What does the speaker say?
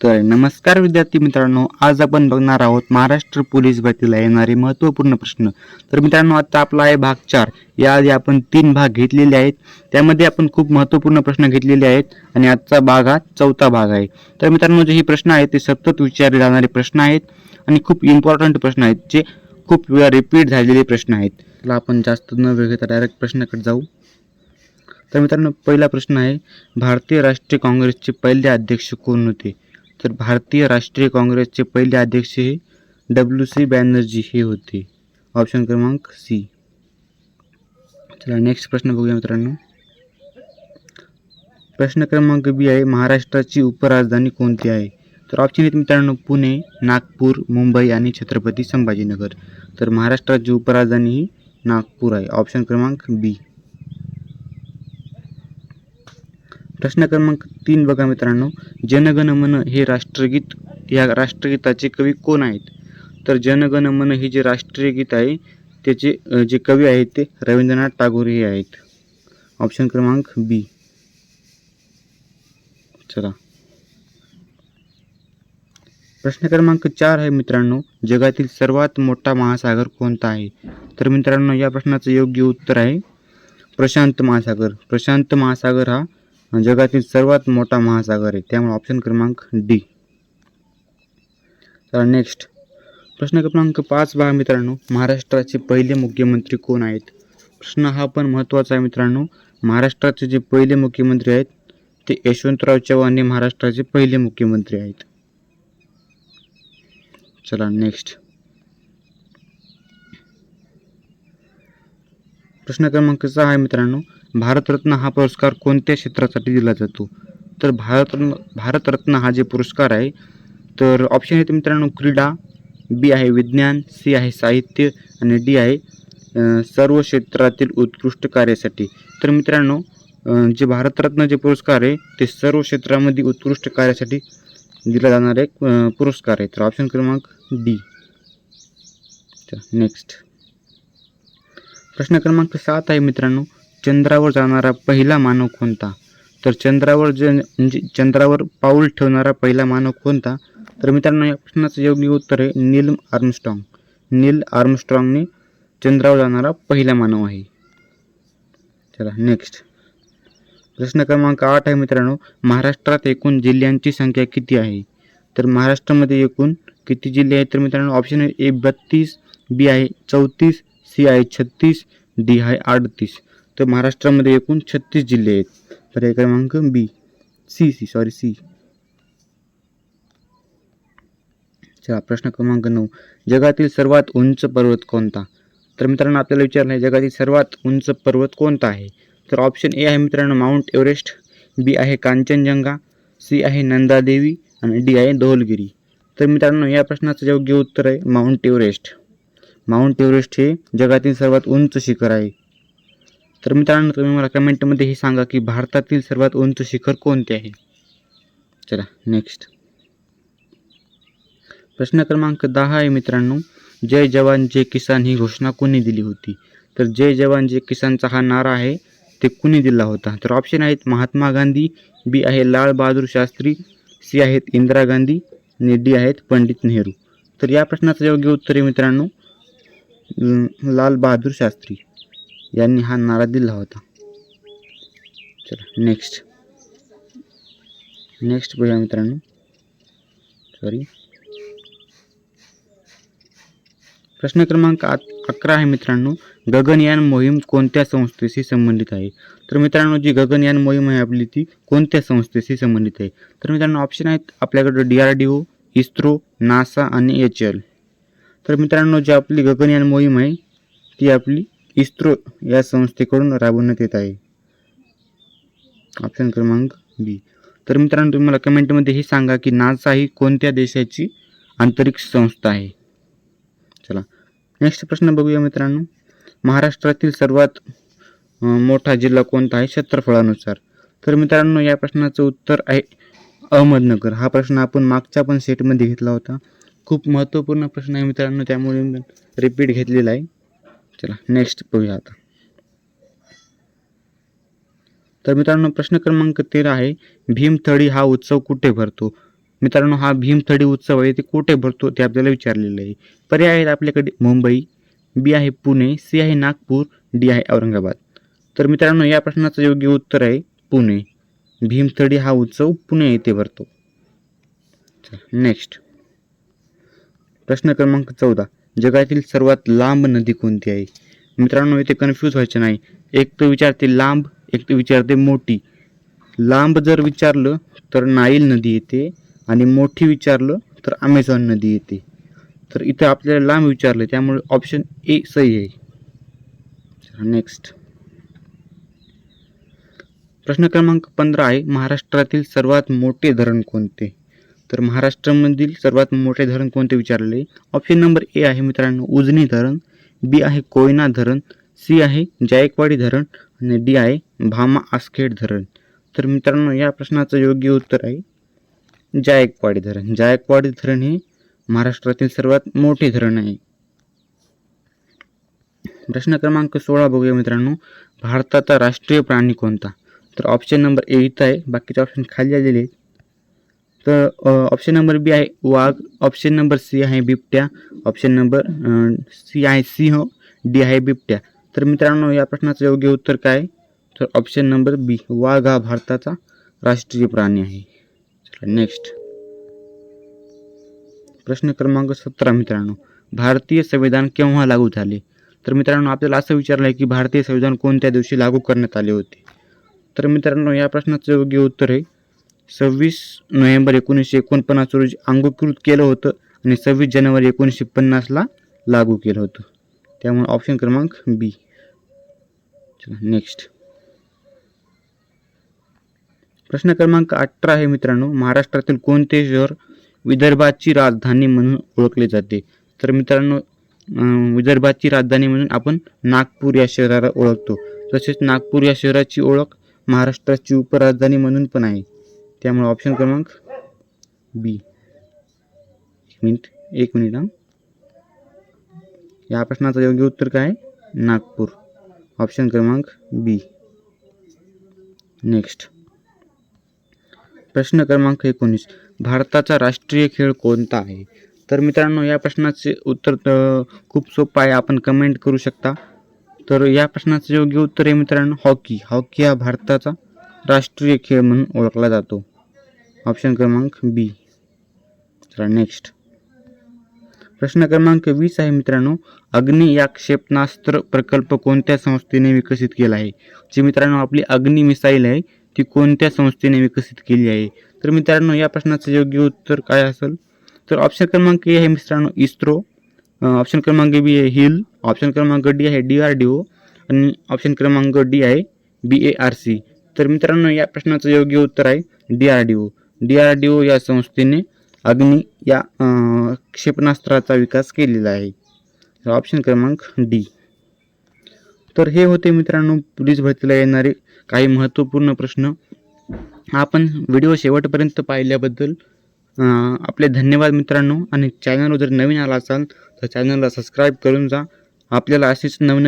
तर नमस्कार विद्यार्थी मित्रांनो आज आपण बघणार आहोत महाराष्ट्र पोलीस भरतीला येणारे महत्त्वपूर्ण प्रश्न. तर मित्रांनो आता आपला आहे भाग चार. याआधी आपण तीन भाग घेतलेले आहेत. त्यामध्ये आपण खूप महत्त्वपूर्ण प्रश्न घेतलेले आहेत आणि आजचा भाग हा चौथा भाग आहे. तर मित्रांनो जे हे प्रश्न आहेत ते सतत विचारले जाणारे प्रश्न आहेत आणि खूप इम्पॉर्टंट प्रश्न आहेत जे खूप वेळा रिपीट झालेले प्रश्न आहेत. त्याला आपण जास्त न वेळ घेता डायरेक्ट प्रश्नाकडे जाऊ. तर मित्रांनो पहिला प्रश्न आहे भारतीय राष्ट्रीय काँग्रेसचे पहिले अध्यक्ष कोण होते? तर भारतीय राष्ट्रीय काँग्रेसचे पहिले अध्यक्ष हे डब्ल्यू सी बॅनर्जी हे होते. ऑप्शन क्रमांक सी चला नेक्स्ट प्रश्न बघूया मित्रांनो. प्रश्न क्रमांक बी आहे, महाराष्ट्राची उपराजधानी कोणती आहे? तर ऑप्शन आहेत मित्रांनो, पुणे, नागपूर, मुंबई आणि छत्रपती संभाजीनगर. तर महाराष्ट्राची उपराजधानी ही नागपूर आहे. ऑप्शन क्रमांक बी प्रश्न क्रमांक तीन बघा मित्रांनो. जनगण मन हे राष्ट्रगीत या राष्ट्रगीताचे कवी कोण आहेत? तर जनगण मन हे जे राष्ट्रीय गीत आहे त्याचे जे कवी आहेत ते रवींद्रनाथ टागोर हे आहेत. ऑप्शन क्रमांक बी चला. प्रश्न क्रमांक चार आहे मित्रांनो. जगातील सर्वात मोठा महासागर कोणता आहे? तर मित्रांनो या प्रश्नाचं योग्य उत्तर आहे प्रशांत महासागर. प्रशांत महासागर हा जगातील सर्वात मोठा महासागर आहे. त्यामुळे ऑप्शन क्रमांक डी तर नेक्स्ट प्रश्न क्रमांक पाच बघा मित्रांनो. महाराष्ट्राचे पहिले मुख्यमंत्री कोण आहेत? प्रश्न हा पण महत्त्वाचा आहे मित्रांनो. महाराष्ट्राचे जे पहिले मुख्यमंत्री आहेत ते यशवंतराव चव्हाण हे महाराष्ट्राचे पहिले मुख्यमंत्री आहेत. चला नेक्स्ट प्रश्न क्रमांक सहा आहे मित्रांनो. भारतरत्न हा पुरस्कार कोणत्या क्षेत्रासाठी दिला जातो? तर भारतरत्न भारतरत्न हा जे पुरस्कार आहे तर ऑप्शन आहेत मित्रांनो क्रीडा बी आहे विज्ञान सी आहे साहित्य आणि डी आहे सर्व क्षेत्रातील उत्कृष्ट कार्यासाठी. तर मित्रांनो जे भारतरत्न जे पुरस्कार आहे ते सर्व क्षेत्रामध्ये उत्कृष्ट कार्यासाठी दिला जाणारा एक पुरस्कार आहे. तर ऑप्शन क्रमांक डी नेक्स्ट प्रश्न क्रमांक सात आहे मित्रांनो चंद्रावर जाणारा पहिला मानव कोणता? तर चंद्रावर ज म्हणजे चंद्रावर पाऊल ठेवणारा पहिला मानव कोणता? तर मित्रांनो या प्रश्नाचं योग्य उत्तर आहे नील आर्मस्ट्रॉंग. नील आर्मस्ट्रॉंगने चंद्रावर जाणारा पहिला मानव आहे. चला नेक्स्ट प्रश्न क्रमांक आठ आहे मित्रांनो महाराष्ट्रात एकूण जिल्ह्यांची संख्या किती आहे? तर महाराष्ट्रामध्ये एकूण किती जिल्हे आहेत? तर मित्रांनो ऑप्शन ए बत्तीस बी आहे चौतीस सी आहे छत्तीस डी आहे अडतीस. तर महाराष्ट्रामध्ये एकूण छत्तीस जिल्हे आहेत. पर्याय क्रमांक B. C C sorry C. चला प्रश्न क्रमांक नऊ. जगातील सर्वात उंच पर्वत कोणता? तर मित्रांनो आपल्याला विचारलं आहे जगातील सर्वात उंच पर्वत कोणता आहे? तर ऑप्शन ए आहे मित्रांनो माउंट एव्हरेस्ट बी आहे कांचनजंगा. सी आहे नंदादेवी. आणि डी आहे धौलगिरी. तर मित्रांनो या प्रश्नाचं योग्य उत्तर आहे माउंट एव्हरेस्ट माउंट एव्हरेस्ट हे जगातील सर्वात उंच शिखर आहे. तर मित्रांनो तुम्ही मला कमेंटमध्ये हे सांगा की भारतातील सर्वात उंच शिखर कोणते आहे? चला नेक्स्ट प्रश्न क्रमांक दहा आहे मित्रांनो. जय जवान जय किसान ही घोषणा कोणी दिली होती? तर जय जवान जय किसानचा हा नारा आहे ते कुणी दिला होता? तर ऑप्शन आहेत महात्मा गांधी बी आहे लाल बहादूर शास्त्री सी आहेत इंदिरा गांधी आणि डी आहेत पंडित नेहरू. तर या प्रश्नाचं योग्य उत्तर आहे मित्रांनो. लाल बहादूर शास्त्री यांनी हा नारा दिला होता. चला नेक्स्ट नेक्स्ट बघा मित्रांनो. सॉरी प्रश्न क्रमांक आत अकरा आहे मित्रांनो. गगनयान मोहीम कोणत्या संस्थेशी संबंधित आहे? तर मित्रांनो जी गगनयान मोहीम आहे आपली ती कोणत्या संस्थेशी संबंधित आहे? तर मित्रांनो ऑप्शन आहेत आपल्याकडे D R D O ISRO NASA आणि एच एल तर मित्रांनो जी आपली गगनयान मोहीम आहे ती आपली इस्रो या संस्थेकडून राबवण्यात येत आहे. ऑप्शन क्रमांक बी. तर मित्रांनो तुम्ही मला कमेंटमध्ये हे सांगा की नासा ही कोणत्या देशाची आंतरिक्ष संस्था आहे? चला नेक्स्ट प्रश्न बघूया मित्रांनो. महाराष्ट्रातील सर्वात मोठा जिल्हा कोणता आहे? क्षेत्रफळानुसार. तर मित्रांनो या प्रश्नाचं उत्तर आहे अहमदनगर. हा प्रश्न आपण मागच्या पण सेटमध्ये घेतला होता. खूप महत्त्वपूर्ण प्रश्न आहे मित्रांनो त्यामुळे मी रिपीट घेतलेला आहे. चला नेक्स्ट बघूया आता. तर मित्रांनो प्रश्न क्रमांक तेरा आहे भीमथडी हा उत्सव कुठे भरतो? मित्रांनो हा भीमथडी उत्सव आहे ते कुठे भरतो? ते आपल्याला विचारलेलं आहे. पर्याय आहेत आपल्याकडे मुंबई बी आहे पुणे सी आहे नागपूर डी आहे औरंगाबाद. तर मित्रांनो या प्रश्नाचं योग्य उत्तर आहे पुणे. भीमथडी हा उत्सव पुणे येथे भरतो. नेक्स्ट प्रश्न क्रमांक चौदा. जगातील सर्वात लांब नदी कोणती आहे? मित्रांनो इथे कन्फ्यूज व्हायचे नाही. एक तर विचारते लांब एक तर विचारते मोठी. लांब जर विचारलं तर नाईल नदी येते आणि मोठी विचारलं तर अमेझॉन नदी येते. तर इथं आपल्याला लांब विचारलं त्यामुळे ऑप्शन ए सही आहे. नेक्स्ट प्रश्न क्रमांक पंधरा आहे महाराष्ट्रातील सर्वात मोठे धरण कोणते? तर महाराष्ट्रामधील सर्वात मोठे धरण कोणते विचारले? ऑप्शन नंबर ए आहे मित्रांनो उजनी धरण. बी आहे कोयना धरण. सी आहे जायकवाडी धरण. आणि डी आहे भामा आसखेड धरण. तर मित्रांनो या प्रश्नाचं योग्य उत्तर आहे जायकवाडी धरण. जायकवाडी धरण हे महाराष्ट्रातील सर्वात मोठे धरण आहे. प्रश्न क्रमांक सोळा बघूया मित्रांनो. भारताचा राष्ट्रीय प्राणी कोणता? तर ऑप्शन नंबर ए इथं आहे. बाकीचे ऑप्शन खाली आलेले आहेत. तर ऑप्शन नंबर बी आहे वाघ ऑप्शन नंबर सी आहे बिबट्या ऑप्शन नंबर सी आहे सिंह डी आहे बिबट्या. तर मित्रांनो या प्रश्नाचं योग्य उत्तर काय? तर ऑप्शन नंबर बी वाघ हा भारताचा राष्ट्रीय प्राणी आहे. चला नेक्स्ट प्रश्न क्रमांक सतरा मित्रांनो. भारतीय संविधान केव्हा लागू झाले? तर मित्रांनो आपल्याला असं विचारलं आहे की भारतीय संविधान कोणत्या दिवशी लागू करण्यात आले होते? तर मित्रांनो या प्रश्नाचं योग्य उत्तर आहे सव्वीस नोव्हेंबर एकोणीसशे एकोणपन्नास रोजी अंगीकृत केलं होतं आणि सव्वीस जानेवारी एकोणीसशे पन्नासला लागू केलं होतं. त्यामुळे ऑप्शन क्रमांक बी चला नेक्स्ट प्रश्न क्रमांक अठरा आहे मित्रांनो. महाराष्ट्रातील कोणते शहर विदर्भाची राजधानी म्हणून ओळखले जाते? तर मित्रांनो विदर्भाची राजधानी म्हणून आपण नागपूर या शहराला ओळखतो. तसेच नागपूर या शहराची ओळख महाराष्ट्राची उपराजधानी म्हणून पण आहे. त्यामुळे ऑप्शन क्रमांक बी एक मिनिट एक मिनिट हां. या प्रश्नाचं योग्य उत्तर काय? आहे? नागपूर. ऑप्शन क्रमांक बी नेक्स्ट प्रश्न क्रमांक एकोणीस. भारताचा राष्ट्रीय खेळ कोणता आहे? तर मित्रांनो या प्रश्नाचे उत्तर खूप सोपं आहे. आपण कमेंट करू शकता. तर या प्रश्नाचं योग्य उत्तर आहे मित्रांनो हॉकी. हॉकी हा भारताचा राष्ट्रीय खेळ म्हणून ओळखला जातो. ऑप्शन क्रमांक बी. चला नेक्स्ट प्रश्न क्रमांक वीस आहे मित्रांनो. अग्नी या क्षेपणास्त्र प्रकल्प कोणत्या संस्थेने विकसित केला आहे? जी मित्रांनो आपली अग्नी मिसाईल आहे ती कोणत्या संस्थेने विकसित केली आहे? तर मित्रांनो या प्रश्नाचं योग्य उत्तर काय असेल? तर ऑप्शन क्रमांक ए आहे मित्रांनो इस्रो. ऑप्शन क्रमांक बी आहे हिल. ऑप्शन क्रमांक डी आहे डी आर डी ओ. आणि ऑप्शन क्रमांक डी आहे बी ए आर सी. तर मित्रांनो या प्रश्नाचं योग्य उत्तर आहे D R D O. D R D O या संस्थेने अग्नी या क्षेपणास्त्राचा विकास केलेला आहे. ऑप्शन क्रमांक डी तर हे होते मित्रांनो पोलीस भरतीला येणारे काही महत्त्वपूर्ण प्रश्न. आपण व्हिडिओ शेवटपर्यंत पाहिल्याबद्दल अं, आपले धन्यवाद मित्रांनो. आणि चॅनलवर जर नवीन आला असाल तर चॅनलला सबस्क्राईब करून जा. आपल्याला असेच नवीन